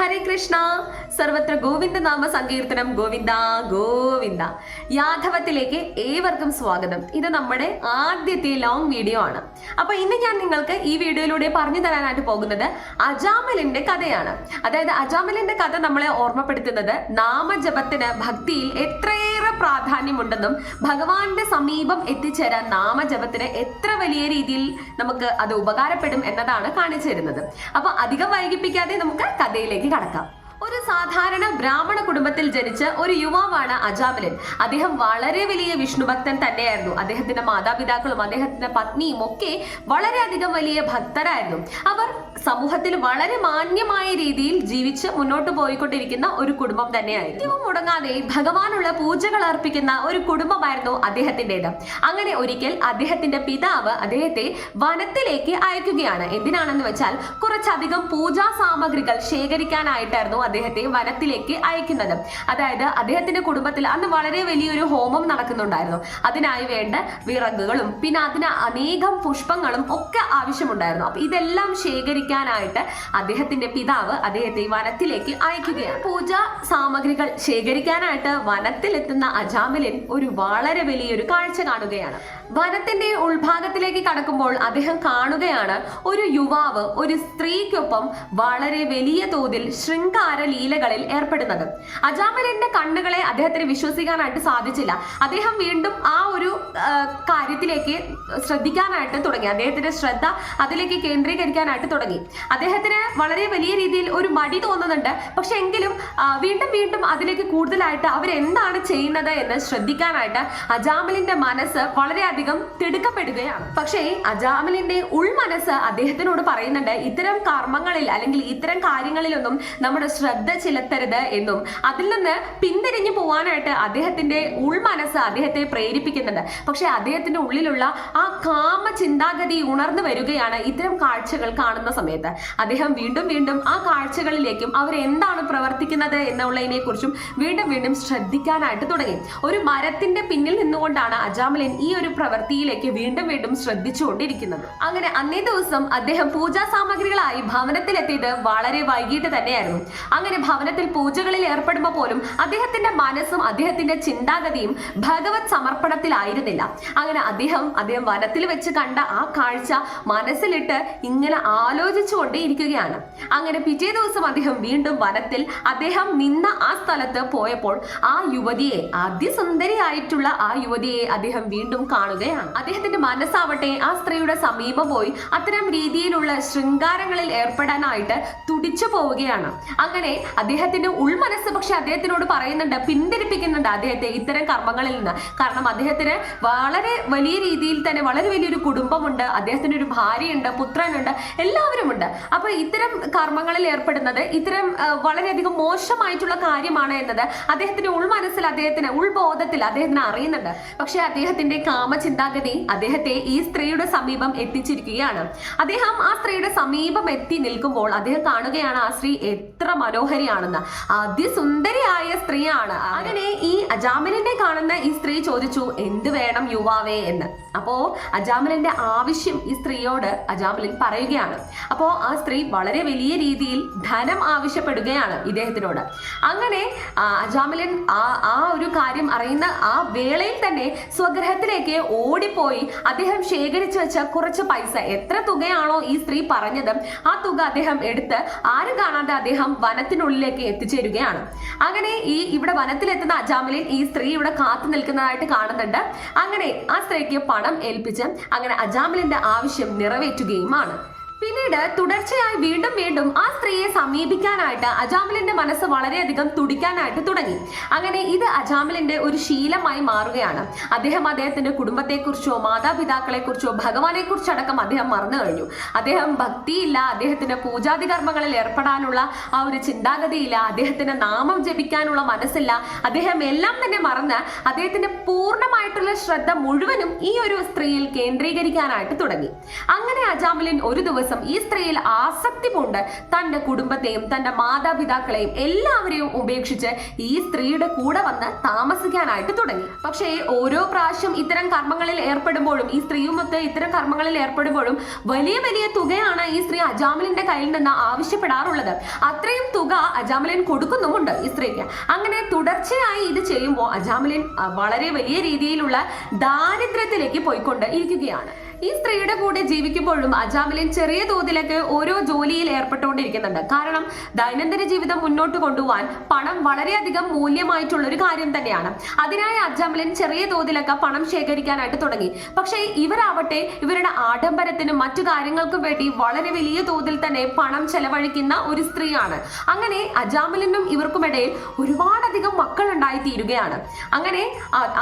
ഹരേ കൃഷ്ണ. സർവത്ര ഗോവിന്ദ നാമ സങ്കീർത്തനം ഗോവിന്ദ ഗോവിന്ദ. യാഥവത്തിലേക്ക് ഏവർക്കും സ്വാഗതം. ഇത് നമ്മുടെ ആദ്യത്തെ ലോങ് വീഡിയോ ആണ്. അപ്പൊ ഇന്ന് ഞാൻ നിങ്ങൾക്ക് ഈ വീഡിയോയിലൂടെ പറഞ്ഞു തരാനായിട്ട് പോകുന്നത് അജാമലിന്റെ കഥയാണ്. അതായത് അജാമലിന്റെ കഥ നമ്മളെ ഓർമ്മപ്പെടുത്തുന്നത് നാമജപത്തിന് ഭക്തിയിൽ എത്രയേറെ പ്രാധാന്യമുണ്ടെന്നും ഭഗവാന്റെ സമീപം എത്തിച്ചേരാൻ നാമജപത്തിന് എത്ര വലിയ രീതിയിൽ നമുക്ക് അത് ഉപകാരപ്പെടും എന്നതാണ് കാണിച്ചു തരുന്നത്. അപ്പൊ അധികം വൈകിപ്പിക്കാതെ നമുക്ക് കഥയിലേക്ക് കടക്കാം ഒരു സാധാരണ ബ്രാഹ്മണ കുടുംബത്തിൽ ജനിച്ച ഒരു യുവാവാണ് അജാമലൻ. അദ്ദേഹം വളരെ വലിയ വിഷ്ണുഭക്തൻ തന്നെയായിരുന്നു. അദ്ദേഹത്തിന്റെ മാതാപിതാക്കളും അദ്ദേഹത്തിന്റെ പത്നിയും ഒക്കെ വളരെയധികം വലിയ ഭക്തരായിരുന്നു. അവർ സമൂഹത്തിൽ വളരെ മാന്യമായ രീതിയിൽ ജീവിച്ച് മുന്നോട്ട് പോയിക്കൊണ്ടിരിക്കുന്ന ഒരു കുടുംബം തന്നെയായിരുന്നു. ഏറ്റവും മുടങ്ങാതെ ഭഗവാനുള്ള പൂജകൾ അർപ്പിക്കുന്ന ഒരു കുടുംബമായിരുന്നു അദ്ദേഹത്തിന്റെത്. അങ്ങനെ ഒരിക്കൽ അദ്ദേഹത്തിന്റെ പിതാവ് അദ്ദേഹത്തെ വനത്തിലേക്ക് അയക്കുകയാണ്. എന്തിനാണെന്ന് വെച്ചാൽ കുറച്ചധികം പൂജാ സാമഗ്രികൾ ശേഖരിക്കാനായിട്ടായിരുന്നു അദ്ദേഹത്തെ വനത്തിലേക്ക് അയക്കുന്നത്. അതായത് അദ്ദേഹത്തിന്റെ കുടുംബത്തിൽ അന്ന് വളരെ വലിയൊരു ഹോമം നടക്കുന്നുണ്ടായിരുന്നു. അതിനായി വേണ്ട വിറകുകളും പിന്നെ അതിന് അനേകം പുഷ്പങ്ങളും ഒക്കെ ആവശ്യമുണ്ടായിരുന്നു. അപ്പൊ ഇതെല്ലാം ശേഖരിക്കാനായിട്ട് അദ്ദേഹത്തിന്റെ പിതാവ് അദ്ദേഹത്തെ വനത്തിലേക്ക് അയക്കുകയാണ്. പൂജാ സാമഗ്രികൾ ശേഖരിക്കാനായിട്ട് വനത്തിലെത്തുന്ന അജാമിലിൻ ഒരു വളരെ വലിയൊരു കാഴ്ച കാണുകയാണ്. വനത്തിന്റെ ഉൾഭാഗത്തിലേക്ക് കടക്കുമ്പോൾ അദ്ദേഹം കാണുകയാണ് ഒരു യുവാവ് ഒരു സ്ത്രീക്കൊപ്പം വളരെ വലിയ തോതിൽ ശൃംഗാര ലീലകളിൽ ഏർപ്പെടുന്നത്. അജാമലിന്റെ കണ്ണുകളെ അദ്ദേഹത്തിന് വിശ്വസിക്കാനായിട്ട് സാധിച്ചില്ല. അദ്ദേഹം വീണ്ടും ആ ഒരു കാര്യത്തിലേക്ക് ശ്രദ്ധിക്കാനായിട്ട് തുടങ്ങി. അദ്ദേഹത്തിന്റെ ശ്രദ്ധ അതിലേക്ക് കേന്ദ്രീകരിക്കാനായിട്ട് തുടങ്ങി. അദ്ദേഹത്തിന് വളരെ വലിയ രീതിയിൽ ഒരു മടി തോന്നുന്നുണ്ട്. പക്ഷെ എങ്കിലും വീണ്ടും വീണ്ടും അതിലേക്ക് കൂടുതലായിട്ട് അവരെന്താണ് ചെയ്യുന്നത് എന്ന് ശ്രദ്ധിക്കാനായിട്ട് അജാമലിന്റെ മനസ്സ് വളരെയധികം തിടുക്കപ്പെടുകയാണ്. പക്ഷേ അജാമലിന്റെ ഉൾമനസ്സ് അദ്ദേഹത്തിനോട് പറയുന്നുണ്ട് ഇത്തരം കർമ്മങ്ങളിൽ അല്ലെങ്കിൽ ഇത്തരം കാര്യങ്ങളിലൊന്നും നമ്മുടെ ശ്രദ്ധ ചെലുത്തരുത് എന്നും. അതിൽ നിന്ന് പിന്തിരിഞ്ഞു പോവാനായിട്ട് അദ്ദേഹത്തിന്റെ ഉൾമനസ്സ് അദ്ദേഹത്തെ പ്രേരിപ്പിക്കുന്നുണ്ട്. പക്ഷെ അദ്ദേഹത്തിന്റെ ഉള്ളിലുള്ള ആ കാമ ചിന്താഗതി ഉണർന്നു വരികയാണ് ഇത്തരം കാഴ്ചകൾ കാണുന്ന സമയത്ത്. അദ്ദേഹം വീണ്ടും വീണ്ടും ആ കാഴ്ചകളിലേക്കും അവരെന്താണ് പ്രവർത്തിക്കുന്നത് എന്നുള്ളതിനെ കുറിച്ചും വീണ്ടും വീണ്ടും ശ്രദ്ധിക്കാനായിട്ട് തുടങ്ങി. ഒരു മരത്തിന്റെ പിന്നിൽ നിന്നുകൊണ്ടാണ് അജാമലിൻ ഈ ഒരു പ്രവൃത്തിയിലേക്ക് വീണ്ടും വീണ്ടും ശ്രദ്ധിച്ചുകൊണ്ടിരിക്കുന്നത്. അങ്ങനെ അന്നേ ദിവസം അദ്ദേഹം പൂജാ സാമഗ്രികളായി ഭവനത്തിലെത്തിയത് വളരെ വൈകിട്ട് തന്നെയായിരുന്നു. അങ്ങനെ ഭവനത്തിൽ പൂജകളിൽ ഏർപ്പെടുമ്പോൾ പോലും അദ്ദേഹത്തിന്റെ മനസ്സും അദ്ദേഹത്തിന്റെ ചിന്താഗതിയും ഭഗവത് സമർപ്പണത്തിലായിരുന്നില്ല. അങ്ങനെ അദ്ദേഹം അദ്ദേഹം വനത്തിൽ വെച്ച് കണ്ട ആ കാഴ്ച മനസ്സിലിട്ട് ഇങ്ങനെ ആലോചിച്ചുകൊണ്ടേ ഇരിക്കുകയാണ് അങ്ങനെ പിറ്റേ ദിവസം അദ്ദേഹം വീണ്ടും വനത്തിൽ അദ്ദേഹം നിന്ന ആ സ്ഥലത്ത് പോയപ്പോൾ ആ യുവതിയെ അതിസുന്ദരിയായിട്ടുള്ള ആ യുവതിയെ അദ്ദേഹം വീണ്ടും കാണുകയാണ് അദ്ദേഹത്തിന്റെ മനസ്സാവട്ടെ ആ സ്ത്രീയുടെ സമീപം പോയി അത്തരം രീതിയിലുള്ള ശൃംഗാരങ്ങളിൽ ഏർപ്പെടാനായിട്ട് തുടിച്ചു പോവുകയാണ്. അങ്ങനെ അദ്ദേഹത്തിന്റെ ഉൾമനസ് പക്ഷെ അദ്ദേഹത്തിനോട് പറയുന്നുണ്ട് പിന്തിരിപ്പിക്കുന്നുണ്ട് അദ്ദേഹത്തെ ഇത്തരം കർമ്മങ്ങളിൽ നിന്ന്. കാരണം അദ്ദേഹത്തിന് വളരെ വലിയ രീതിയിൽ തന്നെ വളരെ വലിയൊരു കുടുംബമുണ്ട് അദ്ദേഹത്തിന് ഒരു ഭാര്യയുണ്ട് പുത്രനുണ്ട് എല്ലാവരുമുണ്ട്. അപ്പൊ ഇത്തരം കർമ്മങ്ങളിൽ ഏർപ്പെടുന്നത് ഇത്തരം വളരെയധികം മോശമായിട്ടുള്ള കാര്യമാണ് എന്നത് അദ്ദേഹത്തിന്റെ ഉൾമനസ്സിൽ അദ്ദേഹത്തിന് ഉൾബോധത്തിൽ അദ്ദേഹത്തിന് അറിയുന്നുണ്ട്. പക്ഷെ അദ്ദേഹത്തിന്റെ കാമചിന്താഗതി അദ്ദേഹത്തെ ഈ സ്ത്രീയുടെ സമീപം എത്തിച്ചിരിക്കുകയാണ്. അദ്ദേഹം ആ സ്ത്രീയുടെ സമീപം എത്തി നിൽക്കുമ്പോൾ അദ്ദേഹം കാണുകയാണ് ആ സ്ത്രീ എത്ര മനോഹരിയാണെന്ന്. അതിസുന്ദരിയായ സ്ത്രീയാണ്. അങ്ങനെ ഈ അജാമിലിനെ കാണുന്ന ഈ സ്ത്രീ ചോദിച്ചു എന്ത് വേണം യുവാവേ? എന്ന്. അപ്പോ അജാമിലിന്റെ ആവശ്യം ഈ സ്ത്രീയോട് അജാമിലിൻ പറയുകയാണ്. അപ്പോ ആ സ്ത്രീ വളരെ വലിയ രീതിയിൽ ധനം ആവശ്യപ്പെടുകയാണ് ഇദ്ദേഹത്തിനോട്. അങ്ങനെ അജാമലിൻ ആ ആ ഒരു കാര്യം അറിയുന്ന ആ വേളയിൽ തന്നെ സ്വഗ്രഹത്തിലേക്ക് ഓടിപ്പോയി. അദ്ദേഹം ശേഖരിച്ചു വെച്ച കുറച്ച് പൈസ. എത്ര തുകയാണോ ഈ സ്ത്രീ പറഞ്ഞത് ആ തുക അദ്ദേഹം എടുത്ത് ആരും കാണാതെ അദ്ദേഹം വനത്തിനുള്ളിലേക്ക് എത്തിച്ചേരുകയാണ്. അങ്ങനെ ഈ ഇവിടെ വനത്തിലെത്തുന്ന അജാമലിൻ ഈ സ്ത്രീ ഇവിടെ കാത്തു നിൽക്കുന്നതായിട്ട് കാണുന്നുണ്ട്. അങ്ങനെ ആ സ്ത്രീക്ക് പണം ഏൽപ്പിച്ച് അങ്ങനെ അജാമലിന്റെ ആവശ്യം നിറവേറ്റുകയുമാണ്. പിന്നീട് തുടർച്ചയായി വീണ്ടും വീണ്ടും ആ സ്ത്രീയെ സമീപിക്കാനായിട്ട് അജാമിലിന്റെ മനസ്സ് വളരെയധികം തുടിക്കാനായിട്ട് തുടങ്ങി. അങ്ങനെ ഇത് അജാമിലിന്റെ ഒരു ശീലമായി മാറുകയാണ്. അദ്ദേഹം അദ്ദേഹത്തിന്റെ കുടുംബത്തെക്കുറിച്ചോ മാതാപിതാക്കളെക്കുറിച്ചോ ഭഗവാനെ കുറിച്ചടക്കം അദ്ദേഹം മറന്നു കഴിഞ്ഞു. അദ്ദേഹം ഭക്തിയില്ല അദ്ദേഹത്തിന്റെ പൂജാതി കർമ്മങ്ങളിൽ ഏർപ്പെടാനുള്ള ആ ഒരു ചിന്താഗതിയില്ല അദ്ദേഹത്തിന്റെ നാമം ജപിക്കാനുള്ള മനസ്സില്ല. അദ്ദേഹം എല്ലാം തന്നെ മറന്ന് അദ്ദേഹത്തിന്റെ പൂർണമായിട്ടുള്ള ശ്രദ്ധ മുഴുവനും ഈ ഒരു സ്ത്രീയിൽ കേന്ദ്രീകരിക്കാനായിട്ട് തുടങ്ങി. അങ്ങനെ അജാമിലിൻ ഒരു ദിവസം ദിവസം ഈ സ്ത്രീയിൽ ആസക്തി പൂണ്ട് തന്റെ കുടുംബത്തെയും തന്റെ മാതാപിതാക്കളെയും എല്ലാവരെയും ഉപേക്ഷിച്ച് ഈ സ്ത്രീയുടെ കൂടെ വന്ന് താമസിക്കാനായിട്ട് തുടങ്ങി. പക്ഷേ ഓരോ പ്രാവശ്യം ഇത്തരം കർമ്മങ്ങളിൽ ഏർപ്പെടുമ്പോഴും ഈ സ്ത്രീയുമൊത്ത് ഇത്തരം കർമ്മങ്ങളിൽ ഏർപ്പെടുമ്പോഴും വലിയ വലിയ തുകയാണ് ഈ സ്ത്രീ അജാമലിന്റെ കയ്യിൽ നിന്ന് ആവശ്യപ്പെടാറുള്ളത്. അത്രയും തുക അജാമലിൻ കൊടുക്കുന്നുമുണ്ട് ഈ സ്ത്രീക്ക്. അങ്ങനെ തുടർച്ചയായി ഇത് ചെയ്യുമ്പോൾ അജാമലിൻ വളരെ വലിയ രീതിയിലുള്ള ദാരിദ്ര്യത്തിലേക്ക് പോയിക്കൊണ്ട് ഇരിക്കുകയാണ് ഈ സ്ത്രീയുടെ കൂടെ ജീവിക്കുമ്പോഴും അജാമിലിൻ ചെറിയ തോതിലൊക്കെ ഓരോ ജോലിയിൽ ഏർപ്പെട്ടുകൊണ്ടിരിക്കുന്നുണ്ട്. കാരണം ദൈനംദിന ജീവിതം മുന്നോട്ട് കൊണ്ടുപോകാൻ പണം വളരെയധികം മൂല്യമായിട്ടുള്ള ഒരു കാര്യം തന്നെയാണ്. അതിനായി അജാമിലിൻ ചെറിയ തോതിലൊക്കെ പണം ശേഖരിക്കാനായിട്ട് തുടങ്ങി. പക്ഷേ ഇവരാവട്ടെ ഇവരുടെ ആഡംബരത്തിനും മറ്റു കാര്യങ്ങൾക്കും വേണ്ടി വളരെ വലിയ തോതിൽ തന്നെ പണം ചെലവഴിക്കുന്ന ഒരു സ്ത്രീയാണ്. അങ്ങനെ അജാമിലിനും ഇവർക്കുമിടയിൽ ഒരുപാടധികം മക്കൾ ഉണ്ടായി തീരുകയാണ്. അങ്ങനെ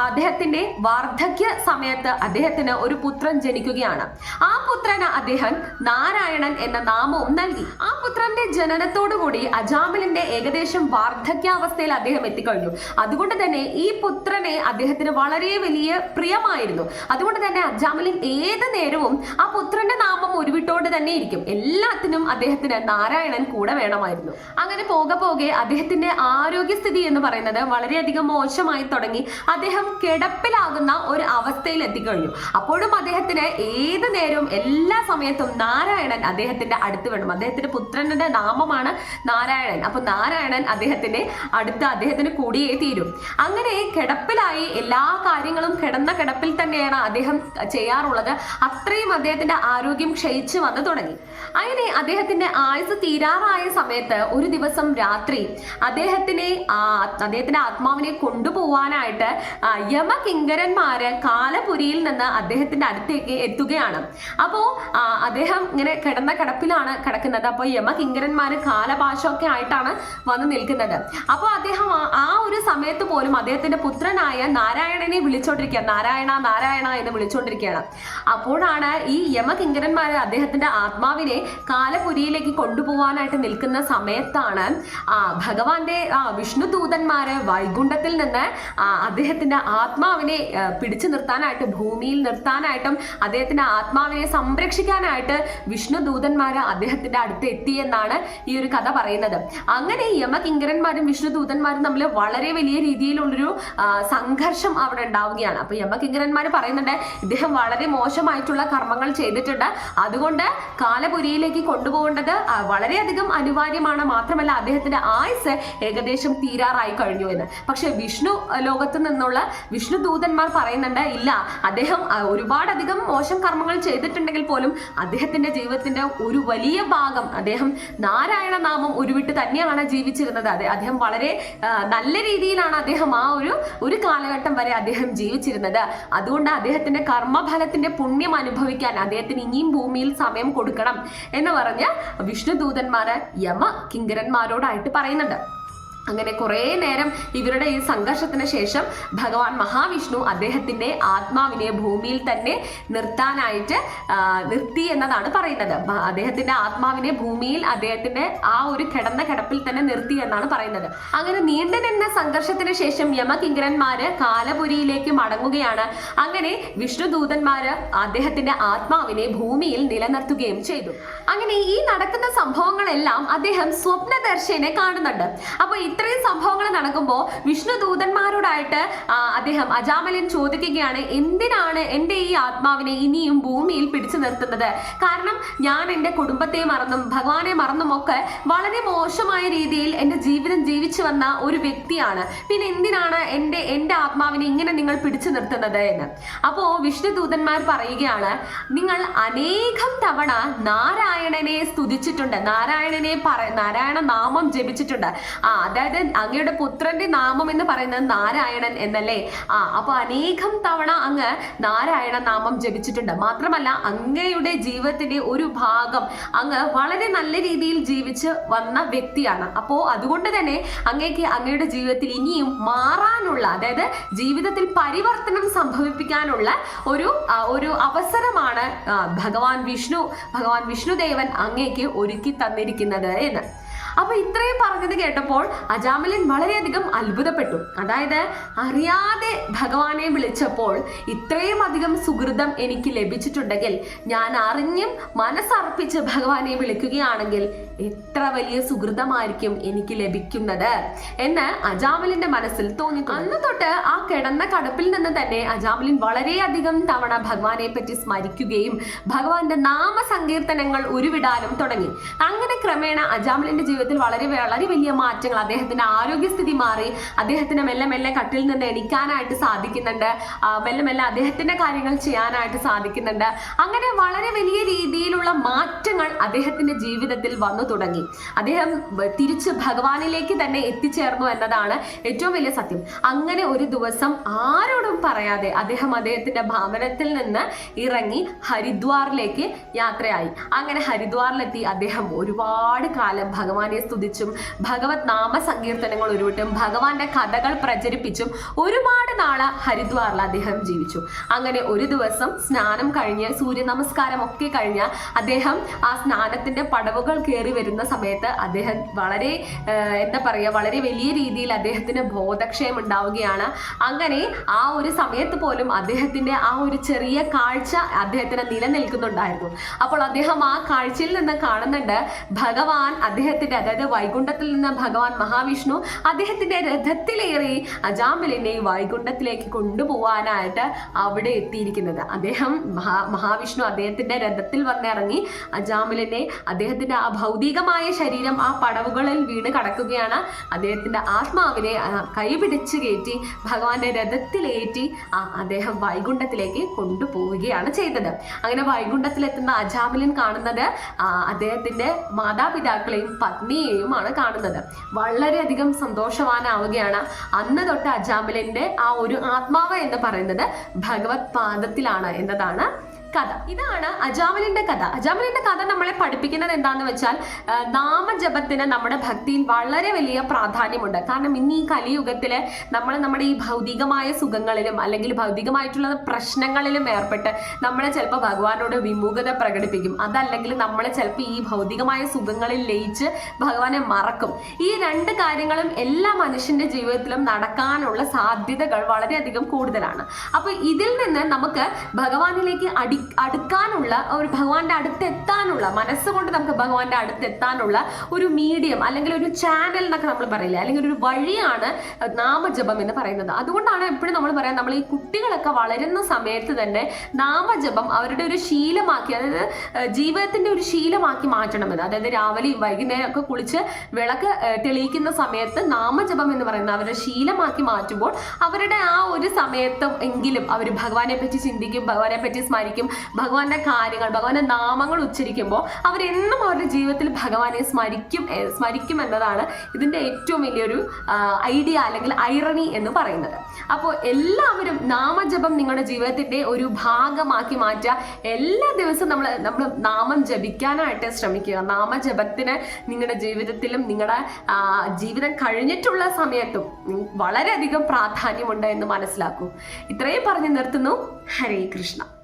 അദ്ദേഹത്തിന്റെ വാർദ്ധക്യ സമയത്ത് അദ്ദേഹത്തിന് ഒരു പുത്രൻ ജനിക്കുകയാണ് ആ പുത്രന് അദ്ദേഹം നാരായണൻ എന്ന നാമവും നൽകി. ആ പുത്രന്റെ ജനനത്തോടുകൂടി അജാമിലിന്റെ ഏകദേശം വാർദ്ധക്യാവസ്ഥയിൽ അദ്ദേഹം എത്തിക്കഴിഞ്ഞു. അതുകൊണ്ട് തന്നെ ഈ പുത്രനെ അദ്ദേഹത്തിന് വളരെ വലിയ പ്രിയമായിരുന്നു. അതുകൊണ്ട് തന്നെ അജാമിലിൻ ഏത് നേരവും ആ പുത്രന്റെ നാമം ഉരുവിട്ടോണ്ട് തന്നെ ഇരിക്കും. എല്ലാത്തിനും അദ്ദേഹത്തിന് നാരായണൻ കൂടെ വേണമായിരുന്നു. അങ്ങനെ പോകെ പോകെ അദ്ദേഹത്തിന്റെ ആരോഗ്യസ്ഥിതി എന്ന് പറയുന്നത് വളരെയധികം മോശമായി തുടങ്ങി അദ്ദേഹം കിടപ്പിലാകുന്ന ഒരു അവസ്ഥയിൽ എത്തിക്കഴിഞ്ഞു അപ്പോഴും അദ്ദേഹത്തിന് ഏത് നേരവും എല്ലാ സമയത്തും നാരായണൻ അദ്ദേഹത്തിന്റെ അടുത്ത് വേണം. അദ്ദേഹത്തിന്റെ പുത്രന്റെ നാമമാണ് നാരായണൻ. അപ്പൊ നാരായണൻ അദ്ദേഹത്തിന്റെ അടുത്ത് അദ്ദേഹത്തിന് കൂടിയേ തീരും. അങ്ങനെ കിടപ്പിലായി എല്ലാ കാര്യങ്ങളും കിടന്ന കിടപ്പിൽ തന്നെയാണ് അദ്ദേഹം ചെയ്യാറുള്ളത്. അത്രയും അദ്ദേഹത്തിന്റെ ആരോഗ്യം ക്ഷയിച്ചു വന്നു തുടങ്ങി. അങ്ങനെ അദ്ദേഹത്തിന്റെ ആയുസ് തീരാറായ സമയത്ത് ഒരു ദിവസം രാത്രി അദ്ദേഹത്തിനെ അദ്ദേഹത്തിന്റെ ആത്മാവിനെ കൊണ്ടുപോവാനായിട്ട് യമകിങ്കരന്മാര് കാലപുരിയിൽ നിന്ന് അദ്ദേഹത്തിന്റെ അടുത്തേക്ക് എത്തുകയാണ്. അപ്പോ അദ്ദേഹം ഇങ്ങനെ കിടന്ന കിടപ്പിലാണ് കിടക്കുന്നത്. അപ്പോൾ യമകിങ്കരന്മാര് കാലപാശമൊക്കെ ആയിട്ടാണ് വന്ന് നിൽക്കുന്നത്. അപ്പോൾ അദ്ദേഹം ആ- ഒരു സമയത്ത് പോലും അദ്ദേഹത്തിന്റെ പുത്രനായ നാരായണനെ വിളിച്ചോണ്ടിരിക്കുക നാരായണ നാരായണ എന്ന് വിളിച്ചോണ്ടിരിക്കുകയാണ്. അപ്പോഴാണ് ഈ യമകിങ്കരന്മാര് അദ്ദേഹത്തിന്റെ ആത്മാവിനെ കാലപുരിയിലേക്ക് കൊണ്ടുപോകാനായിട്ട് നിൽക്കുന്ന സമയത്താണ് ആ ഭഗവാന്റെ വിഷ്ണു ദൂതന്മാര് വൈകുണ്ഠത്തിൽ നിന്ന് അദ്ദേഹത്തിന്റെ ആത്മാവിനെ പിടിച്ചു നിർത്താനായിട്ട് ഭൂമിയിൽ നിർത്താനായിട്ടും അദ്ദേഹത്തിന്റെ ആത്മാവിനെ സംരക്ഷിക്കാനായിട്ട് വിഷ്ണു ദൂതന്മാര് അദ്ദേഹത്തിന്റെ അടുത്ത് എത്തിയെന്നാണ് ഈ ഒരു കഥ പറയുന്നത്. അങ്ങനെ യമകിങ്കരന്മാരും വിഷ്ണു ദൂതന്മാരും തമ്മിൽ വളരെ വലിയ രീതിയിലുള്ളൊരു സംഘർഷം അവിടെ ഉണ്ടാവുകയാണ്. അപ്പൊ യമകിങ്കരന്മാർ പറയുന്നുണ്ട് ഇദ്ദേഹം വളരെ മോശമായിട്ടുള്ള കർമ്മങ്ങൾ ചെയ്തിട്ടുണ്ട്. അതുകൊണ്ട് കാലപുരിയിലേക്ക് കൊണ്ടുപോകേണ്ടത് വളരെയധികം അനിവാര്യമാണ്. മാത്രമല്ല അദ്ദേഹത്തിന്റെ ആയുസ് ഏകദേശം തീരാറായി കഴിഞ്ഞു എന്ന്. പക്ഷെ വിഷ്ണു ലോകത്ത് നിന്നുള്ള വിഷ്ണു ദൂതന്മാർ പറയുന്നുണ്ട് ഇല്ല അദ്ദേഹം ഒരുപാടധികം മോശം കർമ്മങ്ങൾ ചെയ്തിട്ടുണ്ടെങ്കിൽ പോലും അദ്ദേഹത്തിന്റെ ജീവിതത്തിന്റെ ഒരു വലിയ ഭാഗം അദ്ദേഹം നാരായണ നാമം ഉരുവിട്ട് തന്നെയാണ് ജീവിച്ചിരുന്നത്. അതെ അദ്ദേഹം വളരെ നല്ല രീതിയിലാണ് അദ്ദേഹം ആ ഒരു ഒരു കാലഘട്ടം വരെ അദ്ദേഹം ജീവിച്ചിരുന്നത്. അതുകൊണ്ട് അദ്ദേഹത്തിന്റെ കർമ്മഫലത്തിന്റെ പുണ്യം അനുഭവിക്കാൻ അദ്ദേഹത്തിന് ഇനിയും ഭൂമിയിൽ സമയം കൊടുക്കണം എന്ന് പറഞ്ഞ് വിഷ്ണു ദൂതന്മാര് യമ കിങ്കരന്മാരോടായിട്ട് പറയുന്നുണ്ട്. അങ്ങനെ കുറേ നേരം ഇവരുടെ ഈ സംഘർഷത്തിന് ശേഷം ഭഗവാൻ മഹാവിഷ്ണു അദ്ദേഹത്തിന്റെ ആത്മാവിനെ ഭൂമിയിൽ തന്നെ നിർത്താനായിട്ട് നിർത്തി എന്നതാണ് പറയുന്നത്. അദ്ദേഹത്തിന്റെ ആത്മാവിനെ ഭൂമിയിൽ അദ്ദേഹത്തിന്റെ ആ ഒരു കിടന്ന കിടപ്പിൽ തന്നെ നിർത്തി എന്നാണ് പറയുന്നത്. അങ്ങനെ നീണ്ടു നിന്ന സംഘർഷത്തിന് ശേഷം യമകിങ്കരന്മാര് കാലപുരിയിലേക്ക് മടങ്ങുകയാണ്. അങ്ങനെ വിഷ്ണുദൂതന്മാര് അദ്ദേഹത്തിന്റെ ആത്മാവിനെ ഭൂമിയിൽ നിലനിർത്തുകയും ചെയ്തു. അങ്ങനെ ഈ നടക്കുന്ന സംഭവങ്ങളെല്ലാം അദ്ദേഹം സ്വപ്നദർശനെ കാണുന്നുണ്ട്. അപ്പൊ ഇത്രയും സംഭവങ്ങൾ നടക്കുമ്പോൾ വിഷ്ണു ദൂതന്മാരോടായിട്ട് അദ്ദേഹം അജാമലൻ ചോദിക്കുകയാണ് എന്തിനാണ് എന്റെ ഈ ആത്മാവിനെ ഇനിയും ഭൂമിയിൽ പിടിച്ചു നിർത്തുന്നത്? കാരണം ഞാൻ എന്റെ കുടുംബത്തെ മറന്നും ഭഗവാനെ മറന്നും ഒക്കെ വളരെ മോശമായ രീതിയിൽ എന്റെ ജീവിതം ജീവിച്ചു വന്ന ഒരു വ്യക്തിയാണ്. പിന്നെ എന്തിനാണ് എന്റെ എന്റെ ആത്മാവിനെ ഇങ്ങനെ നിങ്ങൾ പിടിച്ചു നിർത്തുന്നത് എന്ന്? അപ്പോൾ വിഷ്ണു ദൂതന്മാർ പറയുകയാണ് നിങ്ങൾ അനേകം തവണ നാരായണനെ സ്തുതിച്ചിട്ടുണ്ട് നാരായണനെ പറ നാരായണ നാമം ജപിച്ചിട്ടുണ്ട്. ആ അതായത് അങ്ങയുടെ പുത്രന്റെ നാമം എന്ന് പറയുന്നത് നാരായണൻ എന്നല്ലേ? ആ അപ്പൊ അനേകം തവണ അങ്ങ് നാരായണ നാമം ജപിച്ചിട്ടുണ്ട്. മാത്രമല്ല അങ്ങയുടെ ജീവിതത്തിന്റെ ഒരു ഭാഗം അങ്ങ് വളരെ നല്ല രീതിയിൽ ജീവിച്ച് വന്ന വ്യക്തിയാണ്. അപ്പോൾ അതുകൊണ്ട് തന്നെ അങ്ങേക്ക് അങ്ങയുടെ ജീവിതത്തിൽ ഇനിയും മാറാനുള്ള അതായത് ജീവിതത്തിൽ പരിവർത്തനം സംഭവിപ്പിക്കാനുള്ള ഒരു ഒരു അവസരമാണ് ഭഗവാൻ വിഷ്ണു ഭഗവാൻ വിഷ്ണുദേവൻ അങ്ങേക്ക് ഒരുക്കി തന്നിരിക്കുന്നത് എന്ന്. അപ്പൊ ഇത്രയും പറഞ്ഞത് കേട്ടപ്പോൾ അജാമിലൻ വളരെയധികം അത്ഭുതപ്പെട്ടു. അതായത് അറിയാതെ ഭഗവാനെ വിളിച്ചപ്പോൾ ഇത്രയും അധികം സുഹൃതം എനിക്ക് ലഭിച്ചിട്ടുണ്ടെങ്കിൽ ഞാൻ അറിഞ്ഞും മനസ്സർപ്പിച്ച് ഭഗവാനെ വിളിക്കുകയാണെങ്കിൽ എത്ര വലിയ സുഹൃതമായിരിക്കും എനിക്ക് ലഭിക്കുന്നത് എന്ന് അജാമലിന്റെ മനസ്സിൽ തോന്നി അന്ന് തൊട്ട് ആ കിടന്ന കടപ്പിൽ നിന്ന് തന്നെ അജാമലിൻ വളരെയധികം തവണ ഭഗവാനെ പറ്റി സ്മരിക്കുകയും ഭഗവാന്റെ നാമസങ്കീർത്തനങ്ങൾ ഉരുവിടാനും തുടങ്ങി. അങ്ങനെ ക്രമേണ അജാമലിന്റെ ജീവിതത്തിൽ വളരെ വളരെ വലിയ മാറ്റങ്ങൾ അദ്ദേഹത്തിന്റെ ആരോഗ്യസ്ഥിതി മാറി. അദ്ദേഹത്തിന് മെല്ലെ മെല്ലെ കട്ടിൽ നിന്ന് എണിക്കാനായിട്ട് സാധിക്കുന്നുണ്ട്. മെല്ലെ മെല്ലെ അദ്ദേഹത്തിന്റെ കാര്യങ്ങൾ ചെയ്യാനായിട്ട് സാധിക്കുന്നുണ്ട്. അങ്ങനെ വളരെ വലിയ രീതിയിലുള്ള മാറ്റങ്ങൾ അദ്ദേഹത്തിന്റെ ജീവിതത്തിൽ വന്നു തുടങ്ങി. അദ്ദേഹം തിരിച്ച് ഭഗവാനിലേക്ക് തന്നെ എത്തിച്ചേർന്നു എന്നതാണ് ഏറ്റവും വലിയ സത്യം. അങ്ങനെ ഒരു ദിവസം ആരോടും പറയാതെ അദ്ദേഹം അദ്ദേഹത്തിന്റെ ഭവനത്തിൽ നിന്ന് ഇറങ്ങി ഹരിദ്വാറിലേക്ക് യാത്രയായി. അങ്ങനെ ഹരിദ്വാറിലെത്തി അദ്ദേഹം ഒരുപാട് കാലം ഭഗവാനെ സ്തുതിച്ചും ഭഗവത് നാമ സങ്കീർത്തനങ്ങൾ ഉരുവിട്ടും ഭഗവാന്റെ കഥകൾ പ്രചരിപ്പിച്ചും ഒരുപാട് നാൾ ഹരിദ്വാറിൽ അദ്ദേഹം ജീവിച്ചു. അങ്ങനെ ഒരു ദിവസം സ്നാനം കഴിഞ്ഞ് സൂര്യ നമസ്കാരം ഒക്കെ കഴിഞ്ഞ് അദ്ദേഹം ആ സ്നാനത്തിന്റെ പടവുകൾ കയറി വരുന്ന സമയത്ത് അദ്ദേഹം വളരെ എന്താ പറയുക വളരെ വലിയ രീതിയിൽ അദ്ദേഹത്തിന് ബോധക്ഷയം ഉണ്ടാവുകയാണ്. അങ്ങനെ ആ ഒരു സമയത്ത് പോലും അദ്ദേഹത്തിന്റെ ആ ഒരു ചെറിയ കാഴ്ച അദ്ദേഹത്തിന് നിലനിൽക്കുന്നുണ്ടായിരുന്നു. അപ്പോൾ അദ്ദേഹം ആ കാഴ്ചയിൽ നിന്ന് കാണുന്നുണ്ട് ഭഗവാൻ അദ്ദേഹത്തിന്റെ അതായത് വൈകുണ്ഠത്തിൽ നിന്ന് ഭഗവാൻ മഹാവിഷ്ണു അദ്ദേഹത്തിന്റെ രഥത്തിലേറി അജാമിലിനെ വൈകുണ്ഠത്തിലേക്ക് കൊണ്ടുപോകാനായിട്ട് അവിടെ എത്തിയിരിക്കുന്നത്. അദ്ദേഹം മഹാ മഹാവിഷ്ണു അദ്ദേഹത്തിന്റെ രഥത്തിൽ വന്നിറങ്ങി അജാമിലിനെ അദ്ദേഹത്തിന്റെ ആ ഭൗതികമായ ശരീരം ആ പടവുകളിൽ വീണ് കടക്കുകയാണ്. അദ്ദേഹത്തിന്റെ ആത്മാവിനെ കൈപിടിച്ച് കയറ്റി ഭഗവാന്റെ രഥത്തിലേറ്റി അദ്ദേഹം വൈകുണ്ഠത്തിലേക്ക് കൊണ്ടുപോവുകയാണ് ചെയ്തത്. അങ്ങനെ വൈകുണ്ഠത്തിലെത്തുന്ന അജാമിലിൻ കാണുന്നത് അദ്ദേഹത്തിന്റെ മാതാപിതാക്കളെയും പത്നിയെയുമാണ് കാണുന്നത്. വളരെയധികം സന്തോഷവാനാവുകയാണ് അന്ന് തൊട്ട് അജാമിലിന്റെ ആ ഒരു ആത്മാവ് എന്ന് പറയുന്നത് ഭഗവത് പാദത്തിലാണ് എന്നതാണ് കഥ. ഇതാണ് അജാമലിന്റെ കഥ. അജാമലിന്റെ കഥ നമ്മളെ പഠിപ്പിക്കുന്നത് എന്താന്ന് വെച്ചാൽ നാമജപത്തിന് നമ്മുടെ ഭക്തിയിൽ വളരെ വലിയ പ്രാധാന്യമുണ്ട്. കാരണം ഇന്ന് ഈ കലിയുഗത്തിൽ നമ്മൾ നമ്മുടെ ഈ ഭൗതികമായ സുഖങ്ങളിലും അല്ലെങ്കിൽ ഭൗതികമായിട്ടുള്ള പ്രശ്നങ്ങളിലും ഏർപ്പെട്ട് നമ്മളെ ചിലപ്പോൾ ഭഗവാനോട് വിമുഖത പ്രകടിപ്പിക്കും. അതല്ലെങ്കിൽ നമ്മളെ ചിലപ്പോൾ ഈ ഭൗതികമായ സുഖങ്ങളിൽ ലയിച്ച് ഭഗവാനെ മറക്കും. ഈ രണ്ട് കാര്യങ്ങളും എല്ലാ മനുഷ്യന്റെ ജീവിതത്തിലും നടക്കാനുള്ള സാധ്യതകൾ വളരെയധികം കൂടുതലാണ്. അപ്പോൾ ഇതിൽ നിന്ന് നമുക്ക് ഭഗവാനിലേക്ക് അടി അടുക്കാനുള്ള ഒരു ഭഗവാന്റെ അടുത്തെത്താനുള്ള മനസ്സുകൊണ്ട് നമുക്ക് ഭഗവാന്റെ അടുത്തെത്താനുള്ള ഒരു മീഡിയം അല്ലെങ്കിൽ ഒരു ചാനൽ എന്നൊക്കെ നമ്മൾ പറയില്ല? അല്ലെങ്കിൽ ഒരു വഴിയാണ് നാമജപം എന്ന് പറയുന്നത്. അതുകൊണ്ടാണ് എപ്പോഴും നമ്മൾ പറയാം നമ്മൾ ഈ കുട്ടികളൊക്കെ വളരുന്ന സമയത്ത് തന്നെ നാമജപം അവരുടെ ഒരു ശീലമാക്കി അതായത് ജീവിതത്തിന്റെ ഒരു ശീലമാക്കി മാറ്റണമെന്ന് അതായത് രാവിലെയും വൈകുന്നേരം ഒക്കെ കുളിച്ച് വിളക്ക് തെളിയിക്കുന്ന സമയത്ത് നാമജപം എന്ന് പറയുന്നത് അവരുടെ ശീലമാക്കി മാറ്റുമ്പോൾ അവരുടെ ആ ഒരു സമയത്തും എങ്കിലും അവർ ഭഗവാനെ പറ്റി ചിന്തിക്കും ഭഗവാനെ പറ്റി സ്മരിക്കും ഭഗവാന്റെ കാര്യങ്ങൾ ഭഗവാന്റെ നാമങ്ങൾ ഉച്ചരിക്കുമ്പോൾ അവരെന്നും അവരുടെ ജീവിതത്തിൽ ഭഗവാനെ സ്മരിക്കും സ്മരിക്കും എന്നതാണ് ഇതിന്റെ ഏറ്റവും വലിയൊരു ഐഡിയ അല്ലെങ്കിൽ ഐറണി എന്ന് പറയുന്നത്. അപ്പോൾ എല്ലാവരും നാമജപം നിങ്ങളുടെ ജീവിതത്തിന്റെ ഒരു ഭാഗമാക്കി മാറ്റുക. എല്ലാ ദിവസവും നമ്മൾ നമ്മൾ നാമം ജപിക്കാനായിട്ട് ശ്രമിക്കുക. നാമജപത്തിന് നിങ്ങളുടെ ജീവിതത്തിലും നിങ്ങളുടെ ജീവിതം കഴിഞ്ഞിട്ടുള്ള സമയത്തും വളരെയധികം പ്രാധാന്യമുണ്ട് എന്ന് മനസ്സിലാക്കൂ. ഇത്രയും പറഞ്ഞു നിർത്തുന്നു. ഹരേ കൃഷ്ണ.